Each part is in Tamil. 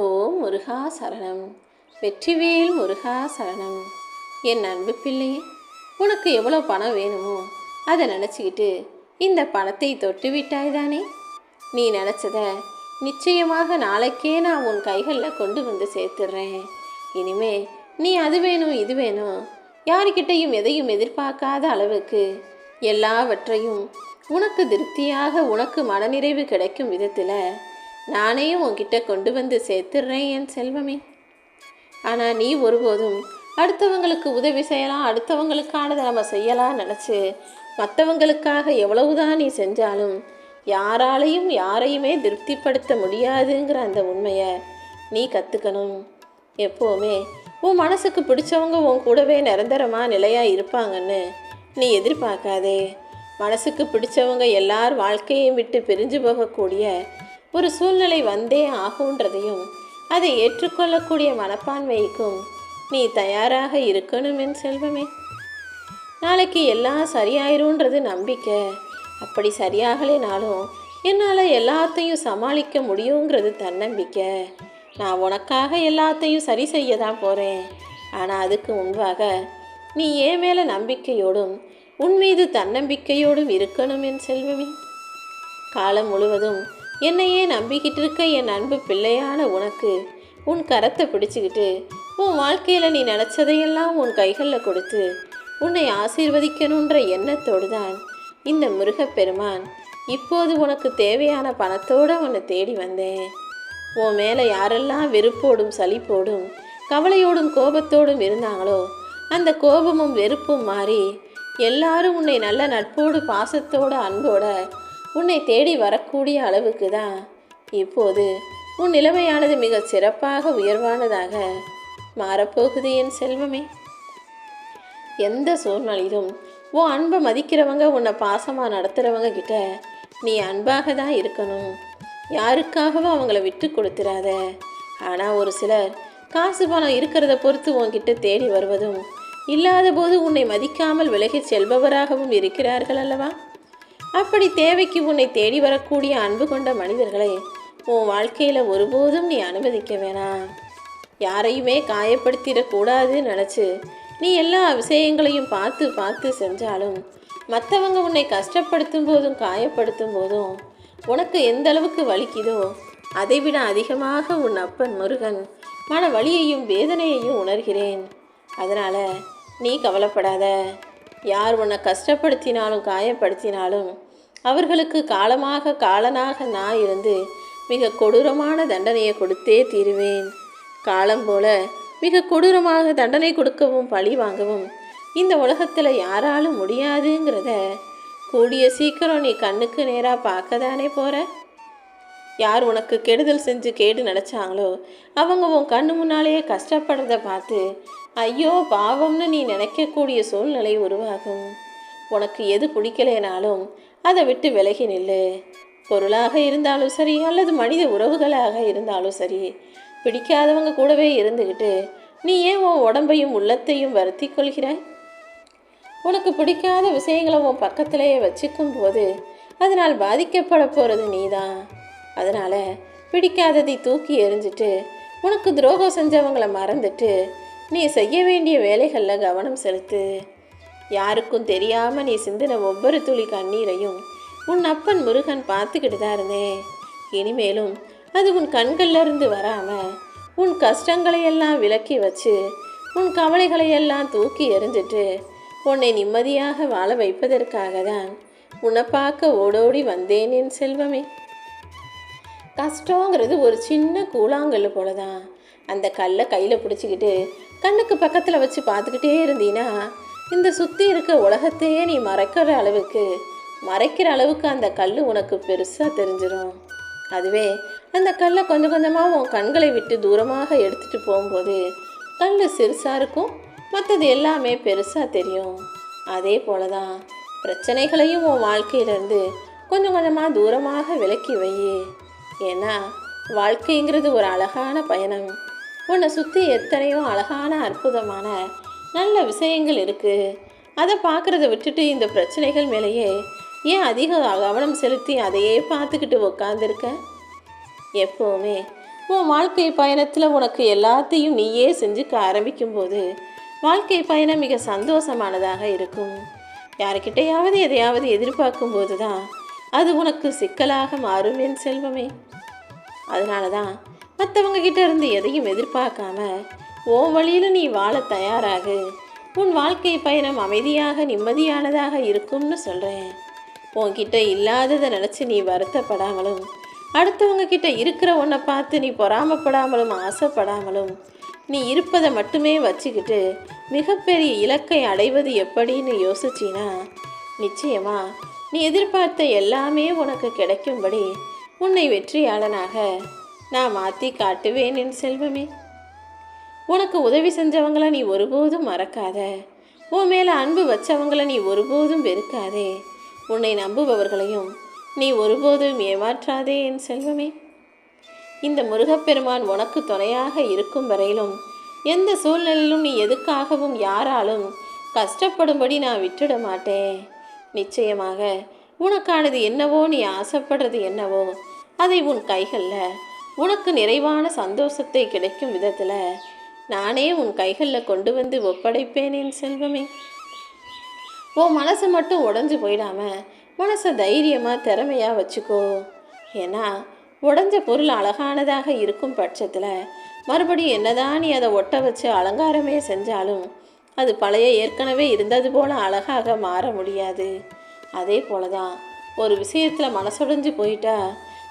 ஓ முருகா சரணம். வெற்றிவேல் முருகா சரணம். என் அன்பு பிள்ளை உனக்கு எவ்வளோ பணம் வேணுமோ அதை நினச்சிக்கிட்டு இந்த பணத்தை தொட்டு விட்டாய் தானே நீ நினச்சத நிச்சயமாக நாளைக்கே நான் உன் கைகளில் கொண்டு வந்து சேர்த்துடுறேன் இனிமே நீ அது வேணும் இது வேணும். யாருக்கிட்டையும் எதையும் எதிர்பார்க்காத அளவுக்கு எல்லாவற்றையும் உனக்கு திருப்தியாக உனக்கு மனநிறைவு கிடைக்கும் விதத்தில் நானே உன்கிட்ட கொண்டு வந்து சேர்த்துடுறேன் என் செல்வமே. ஆனால் நீ ஒருபோதும் அடுத்தவங்களுக்கு உதவி செய்யலாம் அடுத்தவங்களுக்கானதை நம்ம செய்யலாம் நினச்சி மற்றவங்களுக்காக எவ்வளவுதான் நீ செஞ்சாலும் யாராலையும் யாரையுமே திருப்திப்படுத்த முடியாதுங்கிற அந்த உண்மையை நீ கற்றுக்கணும் எப்போவுமே உன் மனசுக்கு பிடிச்சவங்க உன் கூடவே நிரந்தரமாக நிலையாக இருப்பாங்கன்னு நீ எதிர்பார்க்காதே. மனசுக்கு பிடிச்சவங்க எல்லார் வாழ்க்கையையும் விட்டு பிரிஞ்சு போகக்கூடிய ஒரு சூழ்நிலை வந்தே ஆகுன்றதையும் அதை ஏற்றுக்கொள்ளக்கூடிய மனப்பான்மைக்கும் நீ தயாராக இருக்கணும் என் செல்வமே. நாளைக்கு எல்லாம் சரியாயிரும்ன்றது நம்பிக்கை. அப்படி சரியாகலைனாலும் என்னால் எல்லாத்தையும் சமாளிக்க முடியுங்கிறது தன்னம்பிக்கை. நான் உனக்காக எல்லாத்தையும் சரி செய்ய தான் போகிறேன் ஆனால் அதுக்கு முன்பாக நீ ஏன் மேலே நம்பிக்கையோடும் உன் மீது தன்னம்பிக்கையோடும் இருக்கணும் என் செல்வமே. காலம் முழுவதும் என்னையே நம்பிக்கிட்டு இருக்க என் அன்பு பிள்ளையான உனக்கு. உன் கரத்தை பிடிச்சிக்கிட்டு உன் வாழ்க்கையில் நீ நினச்சதையெல்லாம் உன் கைகளில் கொடுத்து உன்னை ஆசீர்வதிக்கணுன்ற எண்ணத்தோடு தான் இந்த முருகப்பெருமான் இப்போது உனக்கு தேவையான பணத்தோடு உன்னை தேடி வந்தேன். உன் மேலே யாரெல்லாம் வெறுப்போடும் சலிப்போடும் கவலையோடும் கோபத்தோடும் இருந்தாங்களோ அந்த கோபமும் வெறுப்பும் மாறி எல்லாரும் உன்னை நல்ல நட்போடு பாசத்தோடு அன்போட உன்னை தேடி வரக்கூடிய அளவுக்கு தான். இப்போது உன் நிலைமையானது மிகச் சிறப்பாக உயர்வானதாக மாறப்போகுது என் செல்வமே. எந்த சூழ்நிலையிலும் உன் அன்பை மதிக்கிறவங்க உன்னை பாசமாக நடத்துகிறவங்க கிட்ட நீ அன்பாக தான் இருக்கணும். யாருக்காகவும் அவங்கள விட்டு கொடுத்துடாத ஆனால் ஒரு சிலர் காசு பணம் இருக்கிறத பொறுத்து உன்கிட்ட தேடி வருவதும் இல்லாத போது உன்னை மதிக்காமல் விலகிச் செல்பவராகவும் இருக்கிறார்கள் அல்லவா? அப்படி தேவைக்கு உன்னை தேடி வரக்கூடிய அன்பு கொண்ட மனிதர்களை உன் வாழ்க்கையில் ஒருபோதும் நீ அனுமதிக்க வேணாம். யாரையுமே காயப்படுத்திடக்கூடாதுன்னு நினச்சி நீ எல்லா விஷயங்களையும் பார்த்து பார்த்து செஞ்சாலும் மற்றவங்க உன்னை கஷ்டப்படுத்தும் போதும் காயப்படுத்தும் போதும் உனக்கு எந்த அளவுக்கு வலிக்குதோ அதைவிட அதிகமாக உன் அப்பன் முருகன் மன வலியையும் வேதனையையும் உணர்கிறேன். அதனால் நீ கவலைப்படாத. யார் உன்னை கஷ்டப்படுத்தினாலும் காயப்படுத்தினாலும் அவர்களுக்கு காலமாக காலனாக நான் இருந்து மிக கொடூரமான தண்டனையை கொடுத்தே தீருவேன். காலம் போல மிக கொடூரமாக தண்டனை கொடுக்கவும் பழி வாங்கவும் இந்த உலகத்தில் யாராலும் முடியாதுங்கிறத கூடிய சீக்கிரம் நீ கண்ணுக்கு நேராக பார்க்க தானே போகிற யார் உனக்கு கெடுதல் செஞ்சு கேடு நினச்சாங்களோ அவங்க உன் கண்ணு முன்னாலேயே கஷ்டப்படுறத பார்த்து ஐயோ பாவம்னு நீ நினைக்கக்கூடிய சூழ்நிலை உருவாகும். உனக்கு எது பிடிக்கலைனாலும் அதை விட்டு விலகி நில்லு. பொருளாக இருந்தாலும் சரி அல்லது மனித உறவுகளாக இருந்தாலும் சரி பிடிக்காதவங்க கூடவே இருந்துக்கிட்டு நீ ஏன் உன் உடம்பையும் உள்ளத்தையும் வருத்தி கொள்கிறாய்? உனக்கு பிடிக்காத விஷயங்களை உன் பக்கத்திலேயே வச்சுக்கும் போது அதனால் பாதிக்கப்பட போகிறது நீதான். அதனால் பிடிக்காததை தூக்கி எறிஞ்சிட்டு உனக்கு துரோகம் செஞ்சவங்களை மறந்துட்டு நீ செய்ய வேண்டிய வேலைகளில் கவனம் செலுத்து. யாருக்கும் தெரியாமல் நீ சிந்தின ஒவ்வொரு துளி கண்ணீரையும் உன் அப்பன் முருகன் பார்த்துக்கிட்டு தான் இருந்தேன். இனிமேலும் அது உன் கண்கள்லேருந்து வராமல் உன் கஷ்டங்களை எல்லாம் விலக்கி வச்சு உன் கவலைகளையெல்லாம் தூக்கி எறிஞ்சிட்டு உன்னை நிம்மதியாக வாழ வைப்பதற்காக தான் உன்னை பார்க்க ஓடோடி வந்தேன் என் செல்வமே. கஷ்டங்கிறது ஒரு சின்ன கூழாங்கல் போல தான் அந்த கல்லை கையில் பிடிச்சிக்கிட்டு கண்ணுக்கு பக்கத்தில் வச்சு பார்த்துக்கிட்டே இருந்தீன்னா இந்த சுற்றி இருக்க உலகத்தையே நீ மறைக்கிற அளவுக்கு மறைக்கிற அளவுக்கு அந்த கல் உனக்கு பெருசாக தெரிஞ்சிடும் அதுவே அந்த கல்லை கொஞ்சம் கொஞ்சமாக உன் கண்களை விட்டு தூரமாக எடுத்துகிட்டு போகும்போது கல் சிறுசாக இருக்கும் மற்றது எல்லாமே பெருசாக தெரியும். அதே போல தான் பிரச்சனைகளையும் உன் வாழ்க்கையிலேருந்து கொஞ்சம் கொஞ்சமாக தூரமாக விலக்கி வை ஏன்னா வாழ்க்கைங்கிறது ஒரு அழகான பயணம். உன்னை சுற்றி எத்தனையோ அழகான அற்புதமான நல்ல விஷயங்கள் இருக்குது அதை பார்க்குறத விட்டுட்டு இந்த பிரச்சனைகள் மேலேயே ஏன் அதிக கவனம் செலுத்தி அதையே பார்த்துக்கிட்டு உக்காந்துருக்க? எப்போவுமே உன் வாழ்க்கை பயணத்தில் உனக்கு எல்லாத்தையும் நீயே செஞ்சுக்க ஆரம்பிக்கும்போது வாழ்க்கை பயணம் மிக சந்தோஷமானதாக இருக்கும். யாருக்கிட்டையாவது எதையாவது எதிர்பார்க்கும்போது தான் அது உனக்கு சிக்கலாக மாறும் என் செல்வமே. அதனால தான் மற்றவங்க கிட்ட இருந்து எதையும் எதிர்பார்க்காம உன் வழியில் நீ வாழ தயாராகு. உன் வாழ்க்கை பயணம் அமைதியாக நிம்மதியானதாக இருக்கும்னு சொல்கிறேன் உன்கிட்ட இல்லாததை நினச்சி நீ வருத்தப்படாமலும் அடுத்தவங்க கிட்ட இருக்கிற ஒன்றை பார்த்து நீ பொறாமப்படாமலும் ஆசைப்படாமலும் நீ இருப்பதை மட்டுமே வச்சுக்கிட்டு மிகப்பெரிய இலக்கை அடைவது எப்படின்னு யோசிச்சின்னா நிச்சயமாக நீ எதிர்பார்த்த எல்லாமே உனக்கு கிடைக்கும்படி உன்னை வெற்றியாளனாக நான் மாற்றி காட்டுவேன் என் செல்வமே. உனக்கு உதவி செஞ்சவங்கள நீ ஒருபோதும் மறக்காத. உன் மேலே அன்பு வச்சவங்கள நீ ஒருபோதும் வெறுக்காதே. உன்னை நம்புபவர்களையும் நீ ஒருபோதும் ஏமாற்றாதே என் செல்வமே. இந்த முருகப்பெருமான் உனக்கு துணையாக இருக்கும் வரையிலும் எந்த சூழ்நிலையிலும் நீ எதுக்காகவும் யாராலும் கஷ்டப்படும்படி நான் விட்டுட மாட்டேன். நிச்சயமாக. உனக்கானது என்னவோ நீ ஆசைப்படுறது என்னவோ அதை உன் கைகளில். உனக்கு நிறைவான சந்தோஷத்தை கிடைக்கும் விதத்தில் நானே உன் கைகளில் கொண்டு வந்து ஒப்படைப்பேன் என் செல்வமே. உன் மனசு மட்டும் உடஞ்சு போயிடாம மனசை தைரியமாக திறமையாக வச்சுக்கோ. ஏன்னா உடஞ்ச பொருள் அழகானதாக இருக்கும் பட்சத்தில் மறுபடியும் என்னதான் நீ அதை ஒட்ட வச்சு அலங்காரமே செஞ்சாலும் அது பழைய ஏற்கனவே இருந்தது போல அழகாக மாற முடியாது. அதே போல தான் ஒரு விஷயத்தில் மனசுடைஞ்சு போயிட்டா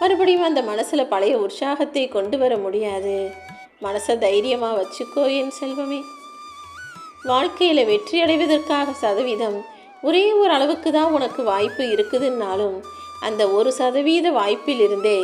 மறுபடியும் அந்த மனசில் பழைய உற்சாகத்தை கொண்டு வர முடியாது. மனசை தைரியமாக வச்சுக்கோ என் செல்வமே. வாழ்க்கையில் வெற்றி அடைவதற்காக சதவீதம் ஒரே ஒரு அளவுக்கு தான் உனக்கு வாய்ப்பு இருக்குதுன்னாலும் அந்த ஒரு சதவீத வாய்ப்பிலிருந்தே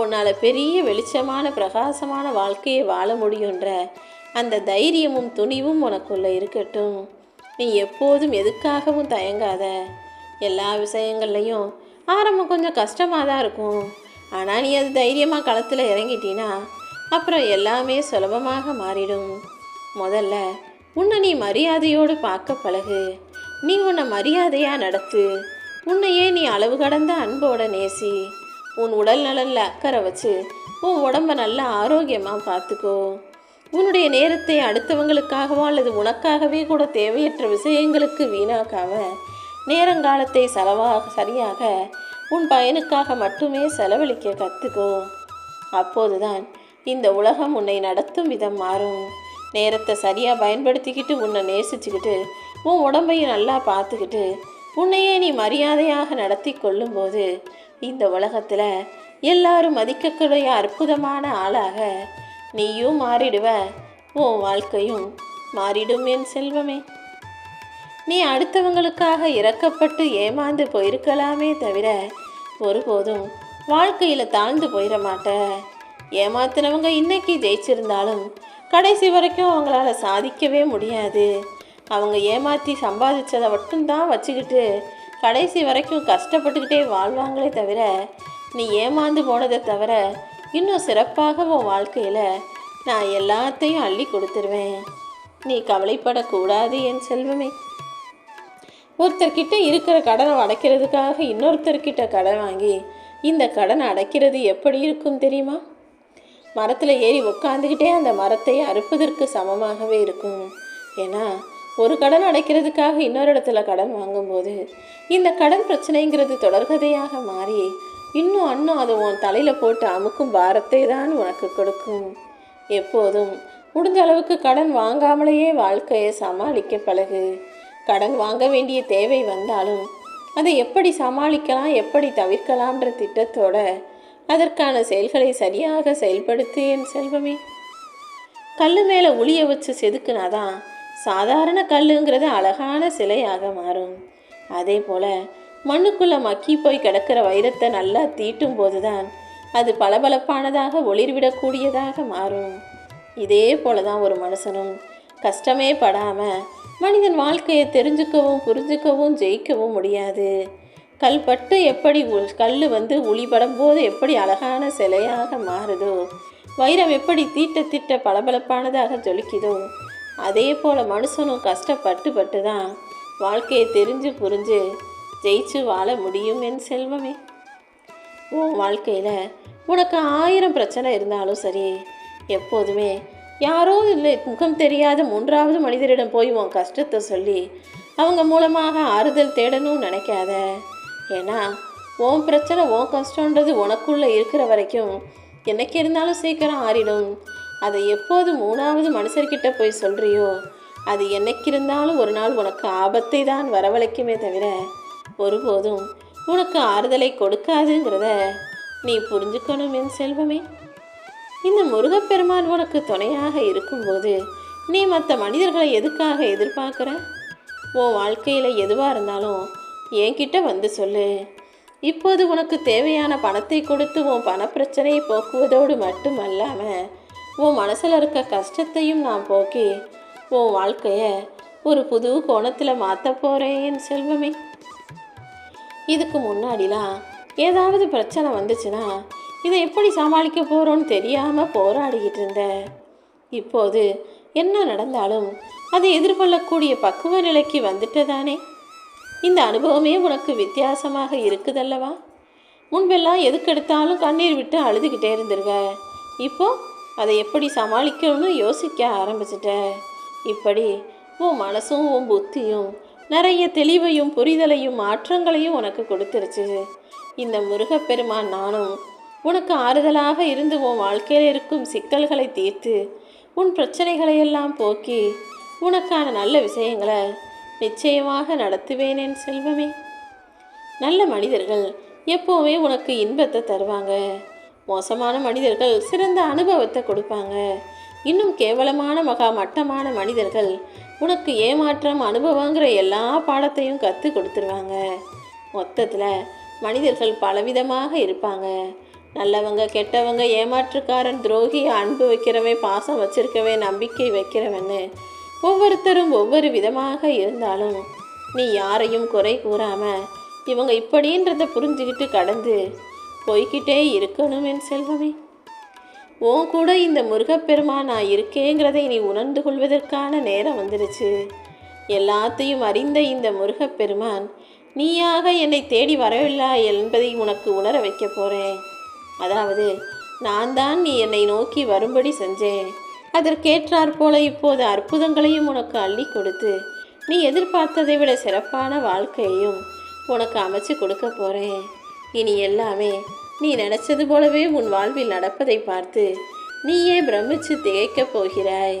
உன்னால் பெரிய வெளிச்சமான பிரகாசமான வாழ்க்கையை வாழ முடியுன்ற அந்த தைரியமும் துணிவும் உனக்குள்ளே இருக்கட்டும். நீ எப்போதும் எதுக்காகவும் தயங்காத. எல்லா விஷயங்கள்லையும் ஆரம்பம் கொஞ்சம் கஷ்டமாக தான் இருக்கும். ஆனால் நீ அது தைரியமாக களத்தில் இறங்கிட்டினா அப்புறம் எல்லாமே சுலபமாக மாறிடும். முதல்ல உன்னை நீ மரியாதையோடு பார்க்க பழகு. நீ உன்னை மரியாதையாக நடத்து. உன்னையே நீ அளவு கடந்த அன்போட நேசி. உன் உடல் நலனில் அக்கறை வச்சு உன் உடம்ப நல்லா ஆரோக்கியமாக பார்த்துக்கோ. உன்னுடைய நேரத்தை அடுத்தவங்களுக்காகவோ அல்லது உனக்காகவே கூட தேவையற்ற விஷயங்களுக்கு வீணாக்காம நேரங்காலத்தை செலவாக சரியாக உன் பயனுக்காக மட்டுமே செலவழிக்க கற்றுக்கோ அப்போதுதான் இந்த உலகம் உன்னை நடத்தும் விதம் மாறும். நேரத்தை சரியாக பயன்படுத்திக்கிட்டு உன்னை நேசிச்சுக்கிட்டு உன் உடம்பையும் நல்லா பார்த்துக்கிட்டு உன்னையே நீ மரியாதையாக நடத்தி கொள்ளும்போது இந்த உலகத்தில் எல்லாரும் மதிக்கக்கூடிய அற்புதமான ஆளாக நீயும் மாறிடுவ. உன் வாழ்க்கையும் மாறிடும் என் செல்வமே. நீ அடுத்தவங்களுக்காக இறக்கப்பட்டு ஏமாந்து போயிருக்கலாமே தவிர ஒருபோதும் வாழ்க்கையில் தாழ்ந்து போயிட மாட்ட. ஏமாத்தினவங்க இன்னைக்கு ஜெயிச்சிருந்தாலும் கடைசி வரைக்கும் அவங்களால சாதிக்கவே முடியாது. அவங்க ஏமாற்றி சம்பாதிச்சதை மட்டும்தான் வச்சுக்கிட்டு கடைசி வரைக்கும் கஷ்டப்பட்டுக்கிட்டே வாழ்வாங்களே தவிர நீ ஏமாந்து போனதை தவிர இன்னும் சிறப்பாக உன் வாழ்க்கையில் நான் எல்லாத்தையும் அள்ளி கொடுத்துருவேன். நீ கவலைப்படக்கூடாது என் செல்வமே. ஒருத்தர்கிட்ட இருக்கிற கடனை அடைக்கிறதுக்காக இன்னொருத்தர்கிட்ட கடன் வாங்கி இந்த கடனை அடைக்கிறது எப்படி இருக்கும் தெரியுமா? மரத்தில் ஏறி உட்காந்துக்கிட்டே அந்த மரத்தை அறுப்பதற்கு சமமாகவே இருக்கும். ஏன்னா ஒரு கடன் அடைக்கிறதுக்காக இன்னொரு இடத்துல கடன் வாங்கும்போது இந்த கடன் பிரச்சனைங்கிறது தொடர்கதையாக மாறி இன்னும் அன்னும் அதை உன் தலையில் போட்டு அமுக்கும் பாரத்தை தான் உனக்கு கொடுக்கும். எப்போதும் முடிஞ்ச அளவுக்கு கடன் வாங்காமலேயே வாழ்க்கையை சமாளிக்க பழகு. கடன் வாங்க வேண்டிய தேவை வந்தாலும் அதை எப்படி சமாளிக்கலாம் எப்படி தவிர்க்கலாம்ன்ற திட்டத்தோட அதற்கான செயல்களை சரியாக செயல்படுத்து என் செல்வமே. கல் மேலே உளிய வச்சு செதுக்குனாதான் சாதாரண கல்லுங்கிறது அழகான சிலையாக மாறும். அதே போல் மண்ணுக்குள்ளே மக்கி போய் கிடக்கிற வைரத்தை நல்லா தீட்டும் போதுதான். அது பளபளப்பானதாக ஒளிர்விடக்கூடியதாக மாறும். இதே போல தான் ஒரு மனுஷனும். கஷ்டமே படாமல் மனிதன் வாழ்க்கையை தெரிஞ்சுக்கவும் புரிஞ்சுக்கவும் ஜெயிக்கவும் முடியாது. கல்பட்டு எப்படி உ- கல் வந்து உளிபடும் போது எப்படி அழகான சிலையாக மாறுதோ வைரம் எப்படி தீட்ட தீட்ட பளபளப்பானதாக ஜொலிக்குதோ அதே போல் மனுஷனும் கஷ்டப்பட்டு பட்டு தான் வாழ்க்கையை தெரிஞ்சு புரிஞ்சு ஜெயிச்சு வாழ முடியும் என் செல்வமே. உன் வாழ்க்கையில் உனக்கு ஆயிரம் பிரச்சனை இருந்தாலும் சரி எப்போதுமே யாரோ இல்லை முகம் தெரியாத மூன்றாவது மனிதரிடம் போய் உன் கஷ்டத்தை சொல்லி அவங்க மூலமாக ஆறுதல் தேடணும்னு நினைக்காத. ஏன்னா உன் பிரச்சனை உன் கஷ்டன்றது உனக்குள்ளே இருக்கிற வரைக்கும் என்னைக்கு இருந்தாலும் சீக்கிரம் ஆறிடும். அதை எப்போது மூணாவது மனுஷர்கிட்ட போய் சொல்கிறியோ அது என்னைக்கு இருந்தாலும் ஒரு நாள் உனக்கு ஆபத்தை தான் வரவழைக்குமே தவிர ஒருபோதும் உனக்கு ஆறுதலை கொடுக்காதுங்கிறத நீ புரிஞ்சுக்கணும் என் செல்வமே. இந்த முருகப்பெருமான் உனக்கு துணையாக இருக்கும்போது நீ மற்ற மனிதர்களை எதுக்காக எதிர்பார்க்குற? உன் வாழ்க்கையில் எதுவாக இருந்தாலும் என்கிட்ட வந்து சொல்லு. இப்போது உனக்கு தேவையான பணத்தை கொடுத்து உன் பணப்பிரச்சனையை போக்குவதோடு மட்டுமல்லாமல் உன் மனசில் இருக்க கஷ்டத்தையும் நான் போக்கி உன் வாழ்க்கையை ஒரு புது கோணத்தில் மாற்ற போகிறேன் என் செல்வமே. இதுக்கு முன்னாடிலாம் ஏதாவது பிரச்சனை வந்துச்சுன்னா இதை எப்படி சமாளிக்க போகிறோன்னு தெரியாமல் போராடிக்கிட்டு இருந்தேன் இப்போது என்ன நடந்தாலும் அதை எதிர்கொள்ளக்கூடிய பக்குவ நிலைக்கு வந்துட்டதானே? இந்த அனுபவமே உனக்கு வித்தியாசமாக இருக்குதல்லவா? முன்பெல்லாம் எதுக்கெடுத்தாலும் கண்ணீர் விட்டு அழுதுகிட்டே இருந்துருவ. இப்போ அதை எப்படி சமாளிக்கணும்னு யோசிக்க ஆரம்பிச்சிட்ட. இப்படி உன் மனசும் உன் புத்தியும் நிறைய தெளிவையும் புரிதலையும் மாற்றங்களையும் உனக்கு கொடுத்துருச்சு. இந்த முருகப்பெருமான் நானும் உனக்கு ஆறுதலாக இருந்து உன் வாழ்க்கையில் இருக்கும் சிக்கல்களை தீர்த்து உன் பிரச்சனைகளையெல்லாம் போக்கி உனக்கான நல்ல விஷயங்களை நிச்சயமாக நடத்துவேன் என் செல்வமே. நல்ல மனிதர்கள் எப்போவுமே உனக்கு இன்பத்தை தருவாங்க. மோசமான மனிதர்கள் சிறந்த அனுபவத்தை கொடுப்பாங்க. இன்னும் கேவலமான மகா மட்டமான மனிதர்கள் உனக்கு ஏமாற்றம் அனுபவங்கிற எல்லா பாடத்தையும் கற்றுக் கொடுத்துருவாங்க. மொத்தத்தில் மனிதர்கள் பலவிதமாக இருப்பாங்க. நல்லவங்க கெட்டவங்க ஏமாற்றுக்காரன் துரோகி அன்பு வைக்கிறவன் பாசம் வச்சிருக்கவே நம்பிக்கை வைக்கிறவன்னு ஒவ்வொருத்தரும் ஒவ்வொரு விதமாக இருந்தாலும் நீ யாரையும் குறை கூறாமல் இவங்க இப்படின்றத புரிஞ்சுக்கிட்டு கடந்து போய்கிட்டே இருக்கணும் என் செல்வமே. உன் கூட இந்த முருகப்பெருமான் நான் இருக்கேங்கிறதை நீ உணர்ந்து கொள்வதற்கான நேரம் வந்துடுச்சு. எல்லாத்தையும் அறிந்த இந்த முருகப்பெருமான் நீயாக என்னை தேடி வரவில்லை என்பதை உனக்கு உணர வைக்க போகிறேன் அதாவது நான் தான் நீ என்னை நோக்கி வரும்படி செஞ்சேன். அதற்கேற்றாற் போல இப்போது அற்புதங்களையும் உனக்கு அள்ளி கொடுத்து நீ எதிர்பார்த்ததை விட சிறப்பான வாழ்க்கையையும் உனக்கு அமைச்சு கொடுக்க போகிறேன் இனி எல்லாமே நீ நினைச்சது போலவே உன் வாழ்வில் நடப்பதை பார்த்து நீயே பிரமிச்சு திகைக்கப் போகிறாய்.